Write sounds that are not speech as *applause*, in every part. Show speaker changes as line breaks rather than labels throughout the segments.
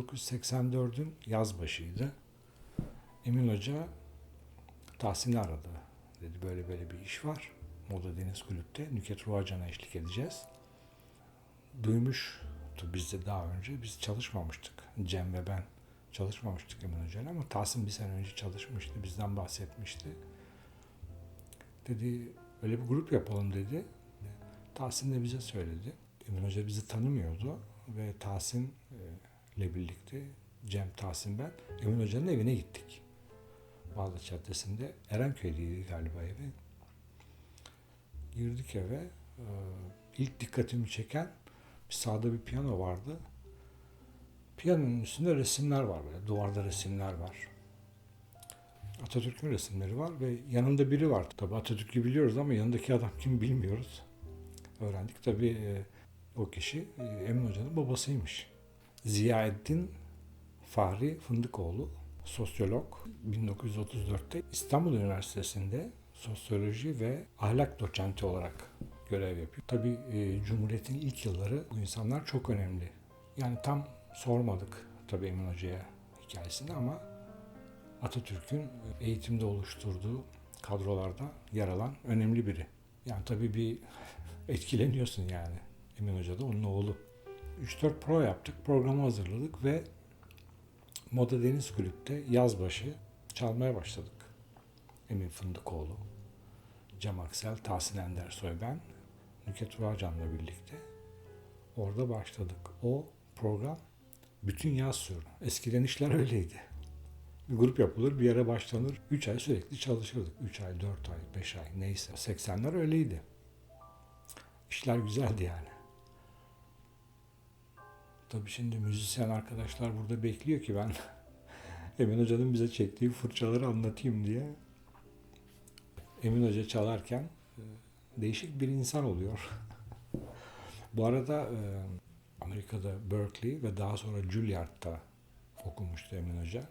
1984'ün yaz başıydı. Emin Hoca Tahsin'i aradı. Dedi böyle böyle bir iş var. Moda Deniz Kulüp'te Nüket Ruacan'a eşlik edeceğiz. Duymuş biz de daha önce biz çalışmamıştık. Cem ve ben çalışmamıştık Emin Hoca'yla ama Tahsin bir sene önce çalışmıştı. Bizden bahsetmişti. Dedi öyle bir grup yapalım dedi. Tahsin de bize söyledi. Emin Hoca bizi tanımıyordu ve Tahsin e, ile birlikte Cem, Tahsin ben Emin Hoca'nın evine gittik. Bağdat Caddesi'nde Erenköy'deydi galiba evi. Girdik eve. Ee, İlk dikkatimi çeken bir sağda bir piyano vardı. Piyanonun üstünde resimler var böyle. Duvarda resimler var. Atatürk'ün resimleri var ve yanında biri var. Tabii Atatürk'ü biliyoruz ama yanındaki adam kim bilmiyoruz. Öğrendik. Tabii e, o kişi e, Emin Hoca'nın babasıymış. Ziyaettin Fahri Fındıkoğlu, sosyolog. 1934'te İstanbul Üniversitesi'nde sosyoloji ve ahlak doçenti olarak görev yapıyor. Tabii e, Cumhuriyet'in ilk yılları bu insanlar çok önemli. Yani tam sormadık tabii Emin Hoca'ya hikayesini ama Atatürk'ün eğitimde oluşturduğu kadrolarda yer alan önemli biri. Yani tabii bir *laughs* etkileniyorsun yani. Emin Hoca da onun oğlu. 3-4 pro yaptık, programı hazırladık ve Moda Deniz Kulüp'te yaz başı çalmaya başladık. Emin Fındıkoğlu, Cem Aksel, Tahsin Endersoy ben, Nüket Uğurcan'la birlikte orada başladık. O program bütün yaz sürdü. Eskiden işler öyleydi. Bir grup yapılır, bir yere başlanır. 3 ay sürekli çalışırdık. 3 ay, 4 ay, 5 ay neyse. 80'ler öyleydi. İşler güzeldi yani. Tabii şimdi müzisyen arkadaşlar burada bekliyor ki ben *laughs* Emin Hoca'nın bize çektiği fırçaları anlatayım diye. Emin Hoca çalarken e, değişik bir insan oluyor. *laughs* Bu arada e, Amerika'da Berkeley ve daha sonra Juilliard'da okumuştu Emin Hoca.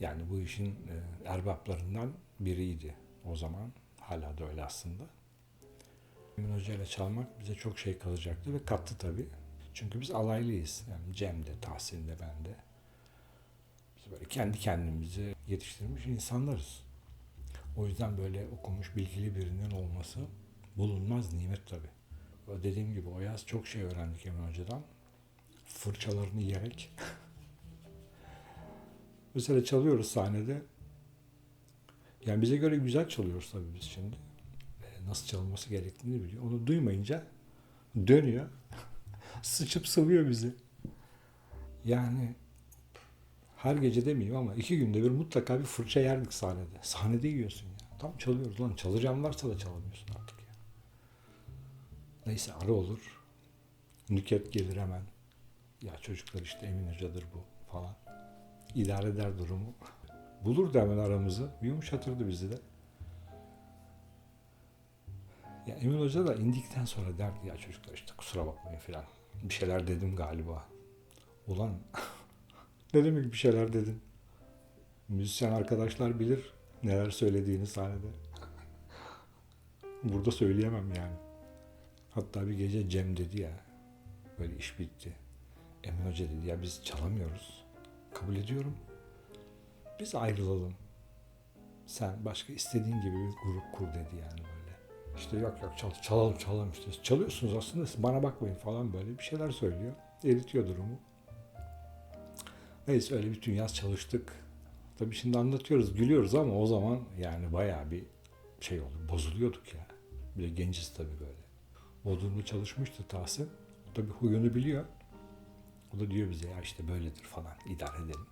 Yani bu işin e, erbaplarından biriydi o zaman. Hala da öyle aslında. Emin Hoca ile çalmak bize çok şey kalacaktı ve kattı tabii. Çünkü biz alaylıyız. Yani Cem de, Tahsin de, ben de. Biz böyle kendi kendimizi yetiştirmiş insanlarız. O yüzden böyle okumuş, bilgili birinin olması bulunmaz nimet tabii. Dediğim gibi o yaz çok şey öğrendik Emin Hoca'dan. Fırçalarını yiyerek. *laughs* Mesela çalıyoruz sahnede. Yani bize göre güzel çalıyoruz tabii biz şimdi. E, Nasıl çalınması gerektiğini biliyor. Onu duymayınca dönüyor. Sıçıp sıvıyor bizi. Yani her gece demeyeyim ama iki günde bir mutlaka bir fırça yerdik sahnede. Sahnede yiyorsun ya. Tam çalıyoruz lan. Çalacağım varsa da çalamıyorsun artık ya. Neyse ara olur. Nüket gelir hemen. Ya çocuklar işte Emin Hoca'dır bu falan. İdare eder durumu. Bulurdu hemen aramızı. Yumuşatırdı bizi de. Ya Emin Hoca da indikten sonra derdi ya çocuklar işte kusura bakmayın filan. Bir şeyler dedim galiba. Ulan *laughs* ne demek bir şeyler dedin? Müzisyen arkadaşlar bilir neler söylediğini sahnede. Burada söyleyemem yani. Hatta bir gece Cem dedi ya böyle iş bitti. Emin Hoca dedi ya biz çalamıyoruz. Kabul ediyorum. Biz ayrılalım. Sen başka istediğin gibi bir grup kur dedi yani. İşte yok yok çal, çalalım çalalım işte. Çalıyorsunuz aslında bana bakmayın falan böyle bir şeyler söylüyor. Eritiyor durumu. Neyse öyle bütün yaz çalıştık. Tabii şimdi anlatıyoruz, gülüyoruz ama o zaman yani bayağı bir şey oldu. Bozuluyorduk ya. Bir de genciz tabii böyle. Bodrum'da çalışmıştı Tahsin. Tabii huyunu biliyor. O da diyor bize ya işte böyledir falan idare edelim.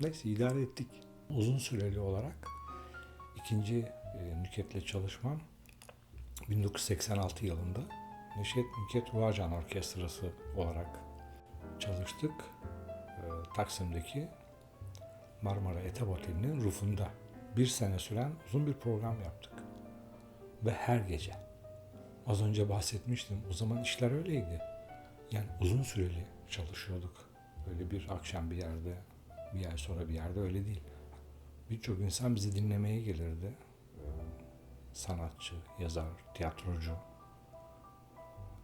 Neyse idare ettik. Uzun süreli olarak ikinci e, Nüket'le çalışmam 1986 yılında Neşet Nüket Ruacan Orkestrası olarak çalıştık. E, Taksim'deki Marmara Etap Oteli'nin rufunda bir sene süren uzun bir program yaptık. Ve her gece. Az önce bahsetmiştim. O zaman işler öyleydi. Yani uzun süreli çalışıyorduk. Böyle bir akşam bir yerde, bir ay sonra bir yerde öyle değil. Birçok insan bizi dinlemeye gelirdi. Sanatçı, yazar, tiyatrocu.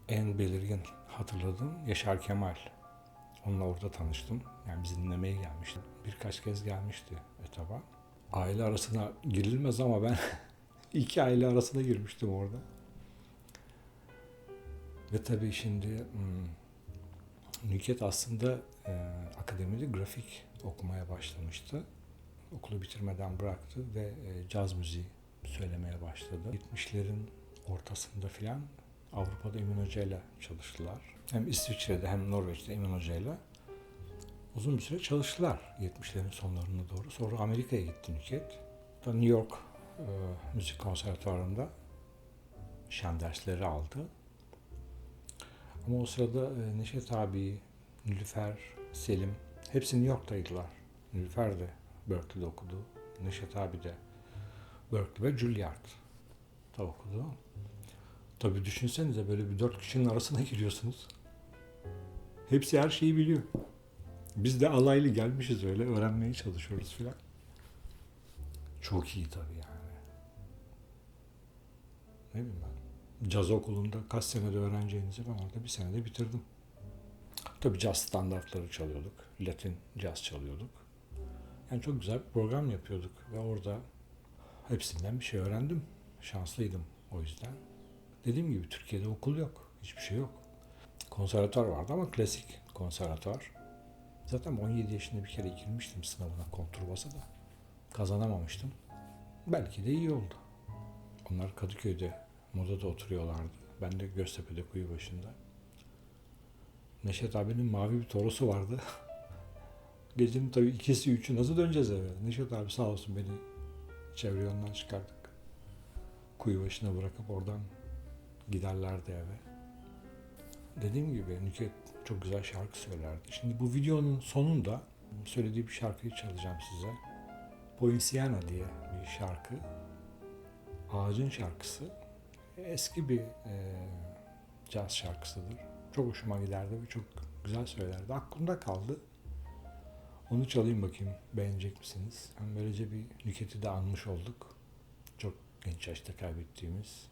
En belirgin hatırladığım Yaşar Kemal. Onunla orada tanıştım. Yani bizi dinlemeye gelmişti. Birkaç kez gelmişti etaba. Aile arasına girilmez ama ben *laughs* iki aile arasına girmiştim orada. Ve tabii şimdi hmm, Nüket aslında e, akademide grafik okumaya başlamıştı. Okulu bitirmeden bıraktı ve e, caz müziği söylemeye başladı. 70'lerin ortasında filan Avrupa'da Emin Hoca ile çalıştılar. Hem İsviçre'de hem Norveç'te Emin Hoca ile uzun bir süre çalıştılar 70'lerin sonlarına doğru. Sonra Amerika'ya gitti Nüket. Da New York e, Müzik Konservatuvarı'nda şan dersleri aldı. Ama o sırada e, Neşet abi, Nilüfer, Selim hepsi New York'taydılar. Nilüfer de Berkeley'de okudu. Neşet abi de Berkeley ve Juilliard'da okudu. Tabii düşünsenize böyle bir dört kişinin arasına *laughs* giriyorsunuz. Hepsi her şeyi biliyor. Biz de alaylı gelmişiz öyle öğrenmeye çalışıyoruz filan. Çok iyi tabii yani. Ne bileyim ben. Caz okulunda kaç senede öğreneceğinizi ben orada bir senede bitirdim. Tabii caz standartları çalıyorduk. Latin caz çalıyorduk. Yani çok güzel bir program yapıyorduk ve orada hepsinden bir şey öğrendim. Şanslıydım o yüzden. Dediğim gibi Türkiye'de okul yok. Hiçbir şey yok. Konservatuar vardı ama klasik konservatuar. Zaten 17 yaşında bir kere girmiştim sınavına kontrbasa da. Kazanamamıştım. Belki de iyi oldu. Onlar Kadıköy'de modada oturuyorlardı. Ben de Göztepe'de kuyu başında. Neşet abinin mavi bir torusu vardı. *laughs* Gecenin tabii ikisi üçü nasıl döneceğiz eve? Neşet abi sağ olsun beni çevre yolundan çıkardık. Kuyu başına bırakıp oradan giderlerdi eve. Dediğim gibi Nüket çok güzel şarkı söylerdi. Şimdi bu videonun sonunda söylediği bir şarkıyı çalacağım size. Poinciana diye bir şarkı. Ağacın şarkısı. Eski bir e, caz şarkısıdır. Çok hoşuma giderdi ve çok güzel söylerdi. Aklımda kaldı. Onu çalayım bakayım. Beğenecek misiniz? Hem böylece bir Nüket'i de anmış olduk. Çok genç yaşta kaybettiğimiz.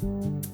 Thank you.